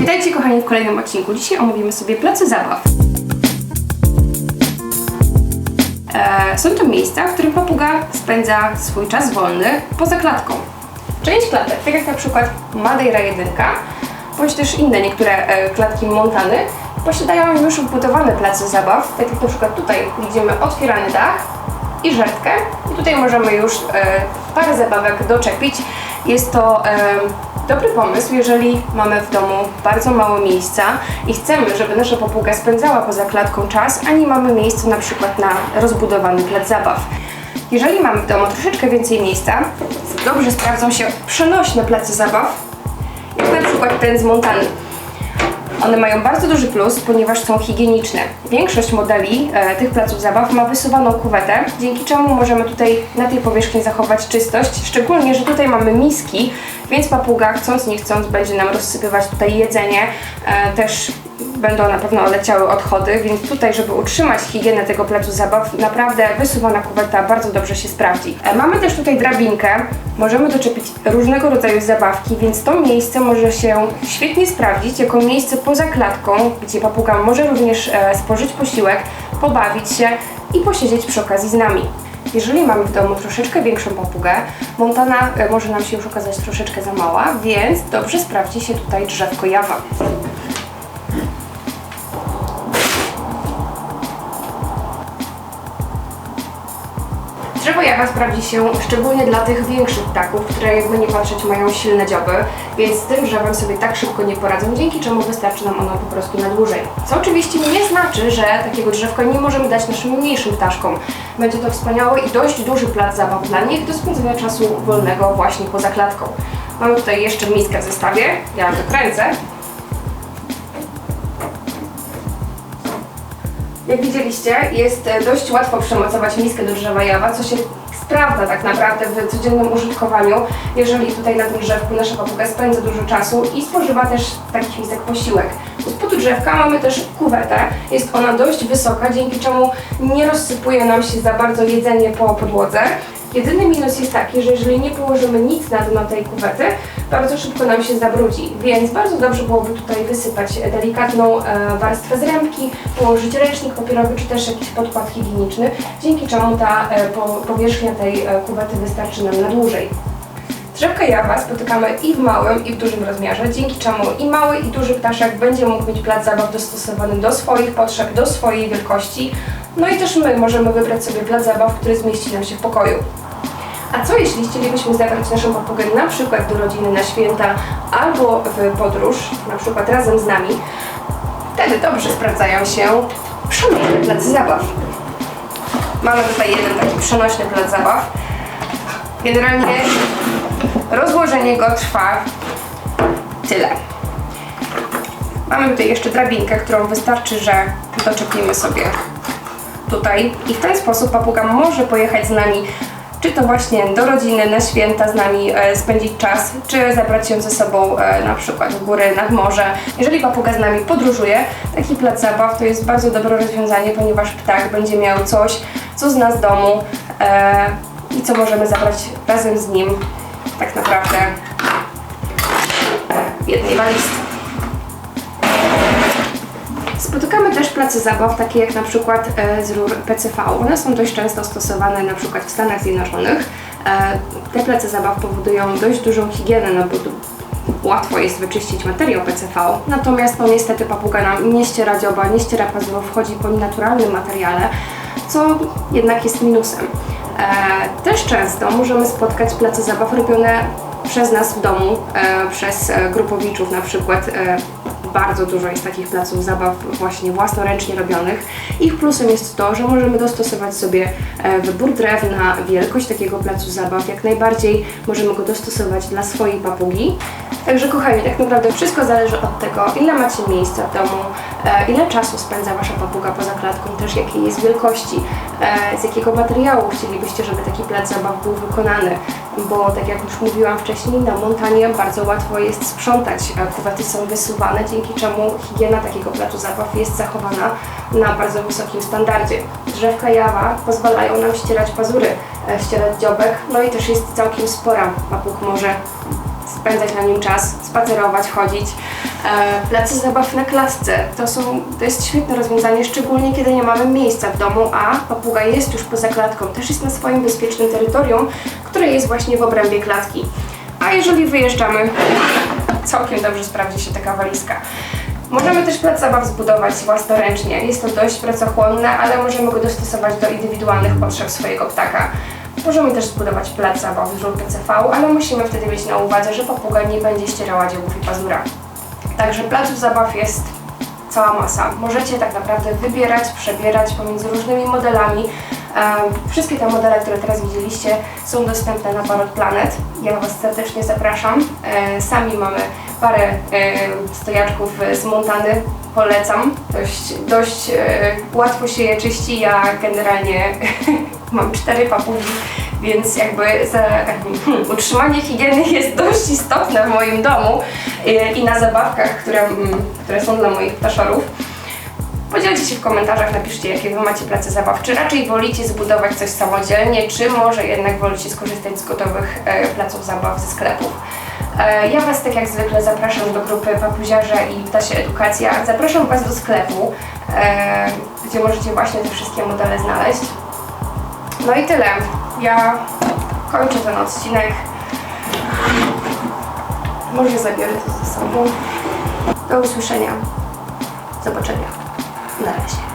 Witajcie kochani w kolejnym odcinku. Dzisiaj omówimy sobie place zabaw. E, są to miejsca, w których papuga spędza swój czas wolny poza klatką. Część klatek, tak jak na przykład Madeira 1, bądź też inne niektóre e, klatki Montany, posiadają już wbudowane place zabaw, tak jak na przykład tutaj widzimy otwierany dach i żertkę i tutaj możemy już e, parę zabawek doczepić. Jest to e, dobry pomysł, jeżeli mamy w domu bardzo mało miejsca i chcemy, żeby nasza papuga spędzała poza klatką czas, a nie mamy miejsca na przykład na rozbudowany plac zabaw. Jeżeli mamy w domu troszeczkę więcej miejsca, dobrze sprawdzą się przenośne place zabaw, jak na przykład ten z Montany. One mają bardzo duży plus, ponieważ są higieniczne. Większość modeli e, tych placów zabaw ma wysuwaną kuwetę, dzięki czemu możemy tutaj na tej powierzchni zachować czystość, szczególnie, że tutaj mamy miski, więc papuga chcąc nie chcąc będzie nam rozsypywać tutaj jedzenie, e, też będą na pewno leciały odchody, więc tutaj, żeby utrzymać higienę tego placu zabaw, naprawdę wysuwana kuweta bardzo dobrze się sprawdzi. E, Mamy też tutaj drabinkę, możemy doczepić różnego rodzaju zabawki, więc to miejsce może się świetnie sprawdzić jako miejsce poza klatką, gdzie papuga może również e, spożyć posiłek, pobawić się i posiedzieć przy okazji z nami. Jeżeli mamy w domu troszeczkę większą papugę, Montana e, może nam się już okazać troszeczkę za mała, więc dobrze sprawdzi się tutaj drzewko jawa. Drzewo jawa sprawdzi się szczególnie dla tych większych ptaków, które jakby nie patrzeć mają silne dzioby, więc z tym drzewem sobie tak szybko nie poradzą, dzięki czemu wystarczy nam ono po prostu na dłużej. Co oczywiście nie znaczy, że takiego drzewka nie możemy dać naszym mniejszym ptaszkom. Będzie to wspaniały i dość duży plac zabaw dla nich do spędzenia czasu wolnego właśnie poza klatką. Mamy tutaj jeszcze miskę w zestawie, ja to Jak widzieliście, jest e, dość łatwo przemocować miskę do drzewa jawa, co się sprawdza tak naprawdę w codziennym użytkowaniu, jeżeli tutaj na tym drzewku nasza papuga spędza dużo czasu i spożywa też takich misek posiłek. U spodu drzewka mamy też kuwetę, jest ona dość wysoka, dzięki czemu nie rozsypuje nam się za bardzo jedzenie po podłodze. Jedyny minus jest taki, że jeżeli nie położymy nic na dno tej kuwety, bardzo szybko nam się zabrudzi, więc bardzo dobrze byłoby tutaj wysypać delikatną e, warstwę z rębki, położyć ręcznik papierowy czy też jakiś podkład higieniczny, dzięki czemu ta e, po, powierzchnia tej e, kuwety wystarczy nam na dłużej. Drzewka jawa spotykamy i w małym, i w dużym rozmiarze, dzięki czemu i mały, i duży ptaszek będzie mógł mieć plac zabaw dostosowany do swoich potrzeb, do swojej wielkości. No i też my możemy wybrać sobie plac zabaw, który zmieści nam się w pokoju. A co jeśli chcielibyśmy zabrać naszą papugę na przykład do rodziny na święta albo w podróż, na przykład razem z nami? Wtedy dobrze sprawdzają się przenośne placy zabaw. Mamy tutaj jeden taki przenośny plac zabaw. Generalnie rozłożenie go trwa tyle. Mamy tutaj jeszcze drabinkę, którą wystarczy, że doczepimy sobie tutaj i w ten sposób papuga może pojechać z nami czy to właśnie do rodziny, na święta z nami e, spędzić czas, czy zabrać ją ze sobą e, na przykład w góry, nad morze. Jeżeli papuga z nami podróżuje, taki plac zabaw to jest bardzo dobre rozwiązanie, ponieważ ptak będzie miał coś, co zna z domu e, i co możemy zabrać razem z nim tak naprawdę w jednej walizce. Spotykamy też place zabaw, takie jak na przykład e, z rur PCV. One są dość często stosowane na przykład w Stanach Zjednoczonych. E, te place zabaw powodują dość dużą higienę, no bo łatwo jest wyczyścić materiał PCV. Natomiast no niestety papuga nam nie ściera dzioba, nie ściera pazurów, wchodzi po nienaturalnym materiale, co jednak jest minusem. E, też często możemy spotkać place zabaw robione przez nas w domu, przez grupowiczów na przykład. Bardzo dużo jest takich placów zabaw właśnie własnoręcznie robionych. Ich plusem jest to, że możemy dostosować sobie e, wybór drewna, wielkość takiego placu zabaw. Jak najbardziej możemy go dostosować dla swojej papugi. Także kochani, tak naprawdę wszystko zależy od tego, ile macie miejsca w domu, e, ile czasu spędza Wasza papuga poza klatką, też jakiej jest wielkości, e, z jakiego materiału chcielibyście, żeby taki plac zabaw był wykonany. Bo tak jak już mówiłam wcześniej, na montanie bardzo łatwo jest sprzątać. Kuwety są wysuwane, dzięki czemu higiena takiego placu zabaw jest zachowana na bardzo wysokim standardzie. Drzewka jawa pozwalają nam ścierać pazury, e, ścierać dziobek, no i też jest całkiem spora. Papug może spędzać na nim czas, spacerować, chodzić. E, zabaw na klatce to, są, to jest świetne rozwiązanie, szczególnie kiedy nie mamy miejsca w domu, a papuga jest już poza klatką, też jest na swoim bezpiecznym terytorium, które jest właśnie w obrębie klatki. A jeżeli wyjeżdżamy, całkiem dobrze sprawdzi się taka walizka. Możemy też plac zabaw zbudować własnoręcznie. Jest to dość pracochłonne, ale możemy go dostosować do indywidualnych potrzeb swojego ptaka. Możemy też zbudować plac zabaw z żółty CV, ale musimy wtedy mieć na uwadze, że papuga nie będzie ścierała dziełów i pazura. Także placów zabaw jest cała masa. Możecie tak naprawdę wybierać, przebierać pomiędzy różnymi modelami. E, Wszystkie te modele, które teraz widzieliście, są dostępne na Parrot Planet. Ja Was serdecznie zapraszam. E, Sami mamy parę e, stojaczków z Montany. Polecam. Dość, dość e, łatwo się je czyści. Ja generalnie mam cztery papugi, więc jakby za, hmm, utrzymanie higieny jest dość istotne w moim domu e, i na zabawkach, które, mm, które są dla moich ptaszorów. Podzielcie się w komentarzach, napiszcie jakie Wy macie place zabaw. Czy raczej wolicie zbudować coś samodzielnie, czy może jednak wolicie skorzystać z gotowych e, placów zabaw ze sklepów. E, ja Was tak jak zwykle zapraszam do grupy Papuziarze i Ptasia Edukacja. Zapraszam Was do sklepu, e, gdzie możecie właśnie te wszystkie modele znaleźć. No i tyle. Ja kończę ten odcinek. Może zabiorę to ze sobą. Do usłyszenia. Zobaczenia. Na razie.